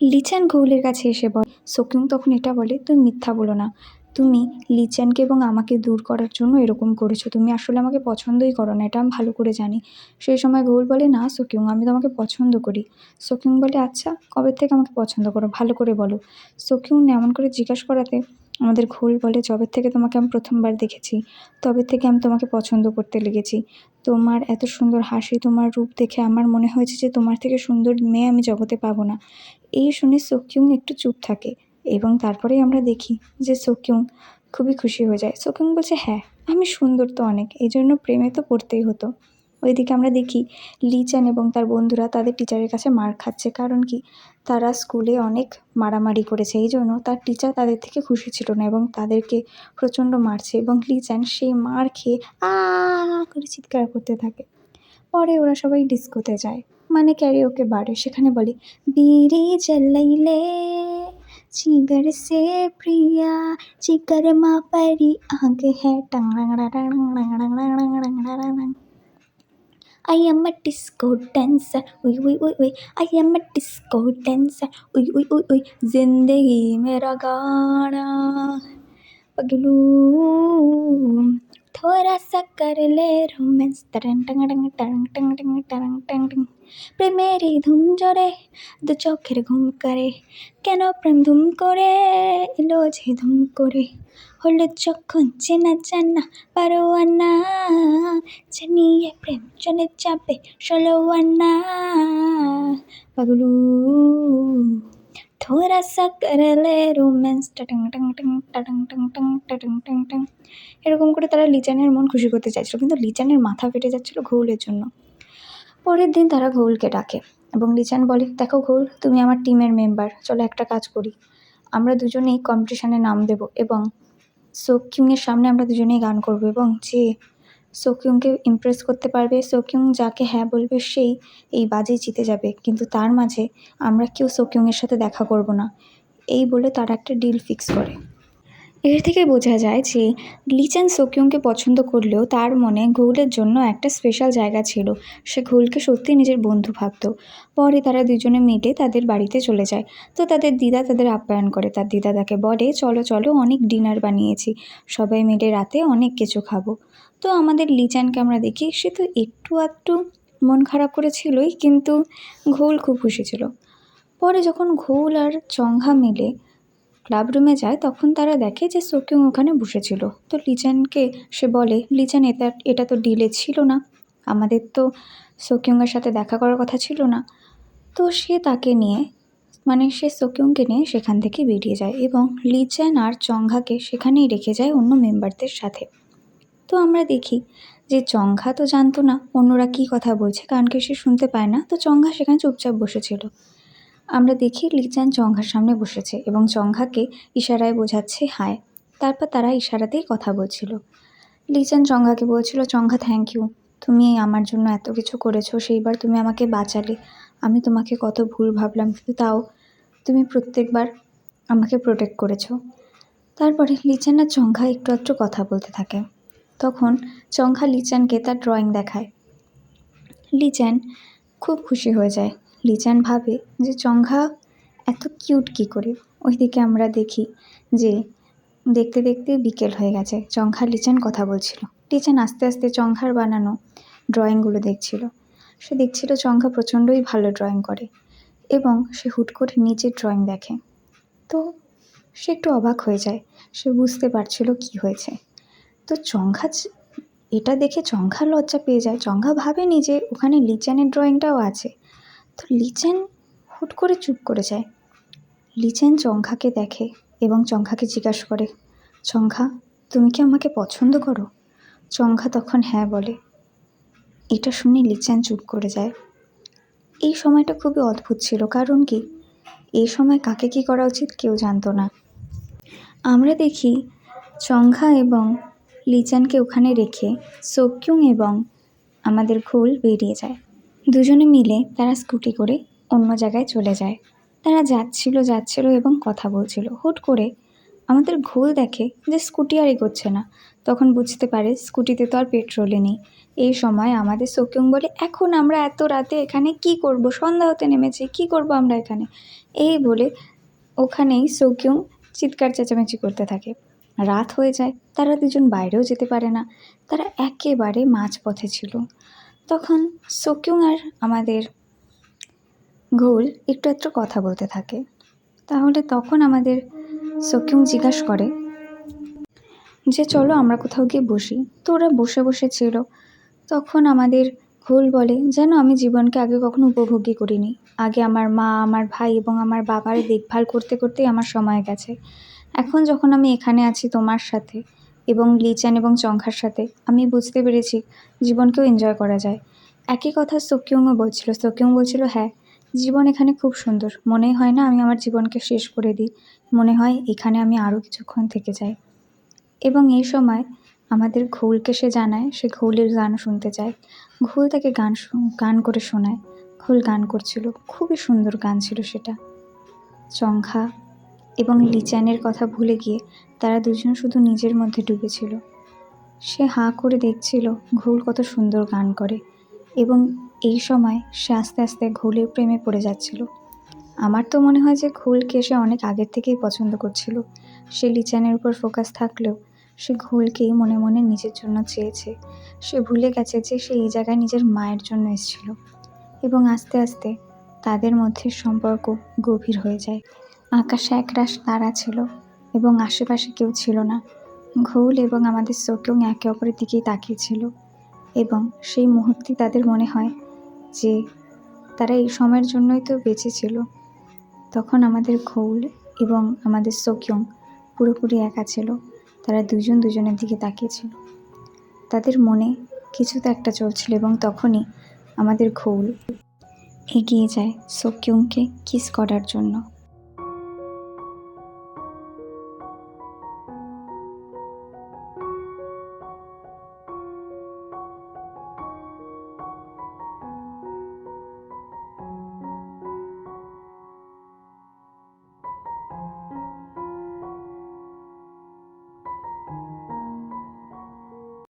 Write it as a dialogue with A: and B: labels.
A: লিচান গৌলের কাছে এসে বলে সকিং তখন এটা বলে, তুমি মিথ্যা বলো না। তুমি লিচানকে এবং আমাকে দূর করার জন্য এরকম করেছ। তুমি আসলে আমাকে পছন্দই করো না, এটা আমি ভালো করে জানি। সেই সময় গৌল বলে, না সকিং আমি তোমাকে পছন্দ করি। সকিং বলে আচ্ছা কবে থেকে আমাকে পছন্দ করো? ভালো করে বলো। সকিং এমন করে জিজ্ঞাসা করাতে আমাদের ঘোল বলে যবে থেকে তোমাকে আমি প্রথমবার দেখেছি, তবে থেকে আমি তোমাকে পছন্দ করতে লেগেছি। তোমার এত সুন্দর হাসি, তোমার রূপ দেখে আমার মনে হয়েছে যে তোমার থেকে সুন্দর মেয়ে আমি জগতে পাবো না। এই শুনে সোকিউং একটু চুপ থাকে এবং তারপরেই আমরা দেখি যে সোকিউং খুবই খুশি হয়ে যায়। সোকিউং বলছে হ্যাঁ আমি সুন্দর তো অনেক এই জন্য প্রেমে তো পড়তেই হতো। ওইদিকে আমরা দেখি লিচান এবং তার বন্ধুরা তাদের টিচারের কাছে মার খাচ্ছে কারণ কি তারা স্কুলে অনেক মারামারি করেছে এই জন্য তার টিচার তাদের থেকে খুশি ছিল না এবং তাদেরকে প্রচণ্ড মারছে এবং লিচান সেই মার খেয়ে আ করে চিৎকার করতে থাকে পরে ওরা সবাই ডিস্কোতে যায় মানে ক্যারিওকে বারে সেখানে বলে বিড়ি জ্বালাইলে চিগার সে প্রিয়া চিগার মা পারি আগে হ্যাঁ tongue I am a disco dancer ഉയ് ഉയ് ഉയ് ഉയ് I am a disco dancer ഉയ് ഉയ് ഉയ് ഉയ് ജിന്ദഗി മേരാ ഗാനാ പഗ്ലൂ थोड़ा सा कर ले रोमांस टरंग टंग टंग टरंग टंग टंग टरंग टंग टंग। প্রেমেরই ধুম জোরে দু চোখের ঘুম করে কেন প্রেম ধুম করে এলো যে ধুম করে হলুদ চক্ষু চেনা জানা পারোয়ানা জানিয়ে প্রেম চলে যাবে ষোলোয়ানা পাগলু পাগলু থোড়া সা করলে রোম্যান্স টাটাং টাং টাং টাটাং টাং টাং টাটাং টাং টাং এরকম করে তারা লিচানের মন খুশি করতে চাইছিল, কিন্তু লিচানের মাথা ফেটে যাচ্ছিল ঘোলের জন্য। পরের দিন তারা ঘোলকে ডাকে এবং লিচান বলে, দেখো ঘোল, তুমি আমার টিমের মেম্বার, চলো একটা কাজ করি। আমরা দুজনেই কম্পিটিশানে নাম দেব এবং সোকিংয়ের সামনে আমরা দুজনেই গান করব এবং যে সোকিংকে ইমপ্রেস করতে পারবে। সোকিং যাকে হ্যাঁ বলবে, সেই এই বাজেই জিতে যাবে। কিন্তু তার মাঝে আমরা কেউ সোকিংয়ের সাথে দেখা করব না। এই বলে তারা একটা ডিল ফিক্স করে। এর থেকে বোঝা যায় যে লিচান সোকিউংকে পছন্দ করলেও তার মনে ঘোলের জন্য একটা স্পেশাল জায়গা ছিল। সে ঘোলকে সত্যি নিজের বন্ধু ভাবত। পরে তারা দুজনে মিলে তাদের বাড়িতে চলে যায়। তো তাদের দিদা তাদের আপ্যায়ন করে। তার দিদা তাকে বলে, চলো চলো, অনেক ডিনার বানিয়েছি। সবাই মিলে রাতে অনেক কিছু খাব। তো আমাদের লিচানকে আমরা দেখি, সে তো একটু আধটু মন খারাপ করেছিলই, কিন্তু ঘোল খুব খুশি ছিল। পরে যখন ঘোল আর চংহা মিলে ক্লাব রুমে যায়, তখন তারা দেখে যে সোকিং ওখানে বসেছিল। তো লিচানকে সে বলে লিচান এটা এটা তো ডিলে ছিল না। আমাদের তো সোকিংয়ের সাথে দেখা করার কথা ছিল না। তো সে তাকে নিয়ে মানে সে সোকিংকে নিয়ে সেখান থেকে বেরিয়ে যায় এবং লিচান আর চংঘাকে সেখানেই রেখে যায় অন্য মেম্বারদের সাথে। তো আমরা দেখি যে চংঘা তো জানতো না অন্যরা কী কথা বলছে, কারণ কি সে শুনতে পায় না। তো চংঘা সেখানে চুপচাপ বসেছিল। আমরা দেখি লিচান চংঘার সামনে বসেছে এবং চংঘাকে ইশারায় বোঝাচ্ছে, হায়। তারপর তারা ইশারাতেই কথা বলছিল। লিচান চংঘাকে বলছিল, চংঘা থ্যাংক ইউ তুমি আমার জন্য এত কিছু করেছ, সেইবার তুমি আমাকে বাঁচালে। আমি তোমাকে কত ভুল ভাবলাম, কিন্তু তাও তুমি প্রত্যেকবার আমাকে প্রোটেক্ট করেছ। তারপরে লিচান আর চংঘা একটু একটু কথা বলতে থাকে। তখন চংঘা লিচানকে তার ড্রয়িং দেখায়। লিচান খুব খুশি হয়ে যায়। লিচান ভাবে যে চঙ্ঘা এত কিউট কী করে? ওইদিকে আমরা দেখি যে, দেখতে দেখতে বিকেল হয়ে গেছে। চংঘা লিচান কথা বলছিল। লিচান আস্তে আস্তে চঙ্ঘার বানানো ড্রয়িংগুলো দেখছিল। সে দেখছিল চঙ্ঘা প্রচণ্ডই ভালো ড্রয়িং করে এবং সে হুট করে নিজের ড্রয়িং দেখে। তো সে একটু অবাক হয়ে যায়। সে বুঝতে পারছিল কি হয়েছে। তো চঙ্ঘা এটা দেখে চংঘা লজ্জা পেয়ে যায়। চঙ্ঘা ভাবেনি যে ওখানে লিচানের ড্রয়িংটাও আছে। তো লিচেন হুট করে চুপ করে যায়। লিচেন চংখাকে দেখে এবং চংখাকে জিজ্ঞাসা করে চংখা তুমি কি আমাকে পছন্দ করো? চংখা তখন হ্যাঁ বলে, এটা শুনে লিচেন চুপ করে যায়। এই সময়টা খুবই অদ্ভুত ছিল, কারণ কি? এই সময় কাকে কি করা উচিত কেউ জানতো না। আমরা দেখি চংখা এবং লিচানকে ওখানে রেখে সোকিউং এবং আমাদের ঘোল বেরিয়ে যায়। দুজনে মিলে তারা স্কুটি করে অন্য জায়গায় চলে যায়। তারা যাচ্ছিল যাচ্ছিল এবং কথা বলছিল। হুট করে আমাদের ঘোল দেখে যে স্কুটি আর এগোচ্ছে না। তখন বুঝতে পারে স্কুটিতে তো আর পেট্রোলে নেই। এই সময় আমাদের সোকিং বলে, এখন আমরা এত রাতে এখানে কি করব? সন্ধ্যা হতে নেমেছে, কি করব আমরা এখানে? এই বলে ওখানেই সোকিং চিৎকার চেঁচামেচি করতে থাকে। রাত হয়ে যায়, তারা দুজন বাইরেও যেতে পারে না। তারা একেবারে মাঝপথে ছিল। তখন সোকিং আর আমাদের ঘোল একটু একটু কথা বলতে থাকে। তাহলে তখন আমাদের সোকিং জিজ্ঞাসা করে, যে চলো আমরা কোথাও গিয়ে বসি। তো ওরা বসে বসে ছিল। তখন আমাদের ঘোল বলে, যেন আমি জীবনকে আগে কখনো উপভোগই করিনি। আগে আমার মা, আমার ভাই এবং আমার বাবার দেখভাল করতে, করতেই আমার সময় গেছে। এখন যখন আমি এখানে আছি তোমার সাথে এবং লিচান এবং চংখার সাথে। আমি বুঝতে পেরেছি জীবনকেও এনজয় করা যায়। একই কথা সোকিয়ংও বলছিল। সোকিয়ং বলছিল হ্যাঁ জীবন এখানে খুব সুন্দর। মনেই হয় না আমি আমার জীবনকে শেষ করে দিই। মনে হয় এখানে আমি আরও কিছুক্ষণ থেকে যাই। এবং এই সময় আমাদের ঘোলকে সে জানায়, সে ঘোলের গান শুনতে চায়। ঘোল তাকে গান গান করে শোনায়। ঘোল গান করছিল। খুবই সুন্দর গান ছিল সেটা। চংখা এবং লিচানের কথা ভুলে গিয়ে তারা দুজন শুধু নিজের মধ্যে ডুবেছিল। সে হাঁ করে দেখছিল ঘোল কত সুন্দর গান করে এবং এই সময় সে আস্তে আস্তে ঘোলের প্রেমে পড়ে যাচ্ছিল। আমার তো মনে হয় যে ঘোলকে সে অনেক আগের থেকেই পছন্দ করছিল। সে লিচানের উপর ফোকাস থাকলেও সে ঘোলকেই মনে মনে নিজের জন্য চেয়েছে। সে ভুলে গেছে যে সে এই জায়গায় নিজের মায়ের জন্য এসেছিল এবং আস্তে আস্তে তাদের মধ্যে সম্পর্ক গভীর হয়ে যায়। আকাশে একরাশ তারা ছিল এবং আশেপাশে কেউ ছিল না। ঘোল এবং আমাদের চোখেও একে অপরের দিকেই তাকিয়েছিল এবং সেই মুহূর্তে তাদের মনে হয় যে তারা এই সময়ের জন্যই তো বেঁচে ছিল। তখন আমাদের ঘোল এবং আমাদের সোকিয়ং পুরোপুরি একা ছিল। তারা দুজন দুজনের দিকে তাকিয়েছিল তাদের মনে কিছু তো একটা চলছিল এবং তখনই আমাদের ঘোল এগিয়ে যায় সোকিয়ংকে কিস করার জন্য।